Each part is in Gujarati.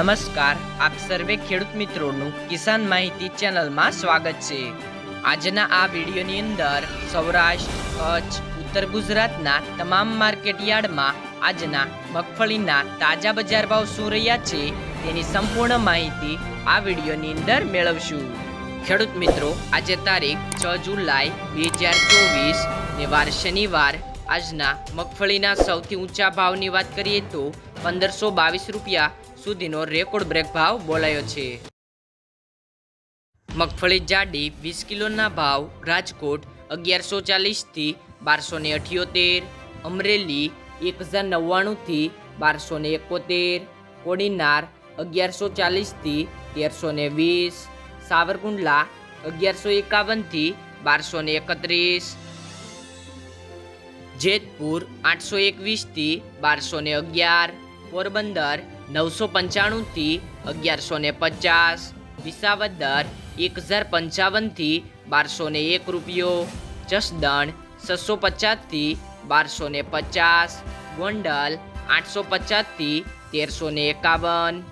નમસ્કાર, આપ સર્વે ખેડૂત મિત્રોનું કિસાન માહિતી ચેનલમાં સ્વાગત છે. આજના આ વિડીયોની અંદર સૌરાષ્ટ્ર, કચ્છ, ઉત્તર ગુજરાતના તમામ માર્કેટ યાર્ડમાં આજના મગફળીના તાજા બજાર ભાવ શું રહ્યા છે તેની સંપૂર્ણ માહિતી આ વિડીયોની અંદર મેળવશું. ખેડૂત મિત્રો, આજે તારીખ છ જુલાઈ બે હજાર ચોવીસ ને વાર શનિવાર. આજના મગફળીના સૌથી ઊંચા ભાવની વાત કરીએ તો પંદરસો બાવીસ રૂપિયા સુધીનો રેકોર્ડ બ્રેક ભાવ બોલાયો છે. મગફળી જાડી વીસ કિલોના ભાવ, રાજકોટ અગિયારસો ચાલીસથી બારસો ને અઠ્યોતેર, અમરેલી એક હજાર નવ્વાણુંથી બારસો ને એકોતેર, કોડીનાર અગિયારસો ચાલીસથી તેરસો ને વીસ, સાવરકુંડલા અગિયારસો એકાવનથી બારસો ને એકત્રીસ, જેતપુર આઠસો એકવીસથી બારસો ને અગિયાર, પોરબંદર નવસો પંચાણુંથી અગિયારસો ને પચાસ. વિસાવદર એક હજાર પંચાવનથી બારસો ને એક રૂપિયો. જસદણ છસો પચાસથી બારસો ને પચાસ. ગોંડલ આઠસો પચાસથી તેરસો ને એકાવન.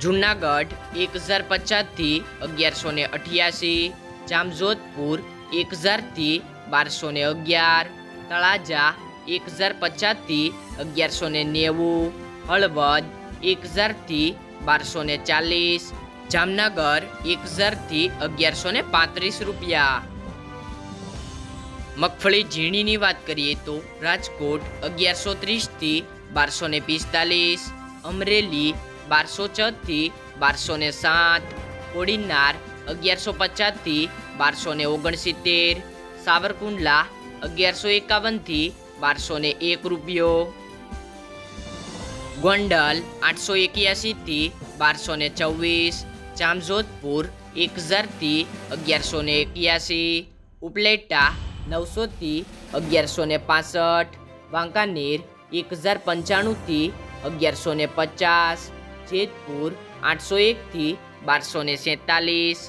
જુનાગઢ એક હજાર પચાસથી અગિયારસો ને અઠ્યાસી. જામજોધપુર એક હજારથી બારસો ને અગિયાર. તળાજા એક હજાર પચાસથી અગિયારસો ને નેવું, હળવદ એક હજારથી બારસો ને ચાલીસ, જામનગર એક હજારથી અગિયારસો ને પાંત્રીસ રૂપિયા. મગફળી ઝીણીની વાત કરીએ તો રાજકોટ અગિયારસો ત્રીસથી બારસો ને પિસ્તાલીસ, અમરેલી બારસો છથી બારસો ને સાત, કોડીનાર અગિયારસો પચાસથી બારસો ને ઓગણસિત્તેર, સાવરકુંડલા અગિયારસો એકાવનથી બારસો ને એક રૂપિયો. ગોંડલ આઠસો એક્યાસીથી બારસો ને ચોવીસ. જામજોધપુર એક હજારથી અગિયારસો ને એક્યાસી. ઉપલેટા નવસોથી અગિયારસો ને પાસઠ. વાંકાનેર એક હજાર પંચાણુંથી અગિયારસો ને પચાસ. જેતપુર આઠસો એકથી બારસો ને સેતાલીસ.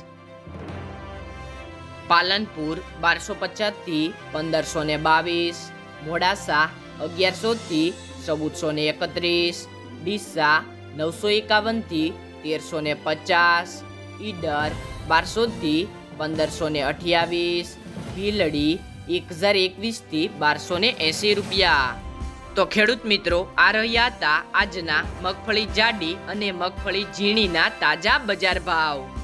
પાલનપુર બારસો પચાસથી પંદરસો ને બાવીસ. મોડાસા અગિયારસોથી ચૌદસો ને એકત્રીસ, ડીસા, નવસો એકાવનથી તેરસો ને પચાસ, ઈડર બારસોથી પંદરસો ને અઠ્યાવીસ, ભીલડી, એક હજાર એકવીસથી બારસો ને એંસી રૂપિયા. તો ખેડૂત મિત્રો, આ રહ્યા હતા આજના મગફળી જાડી અને મગફળી ઝીણીના તાજા બજાર ભાવ.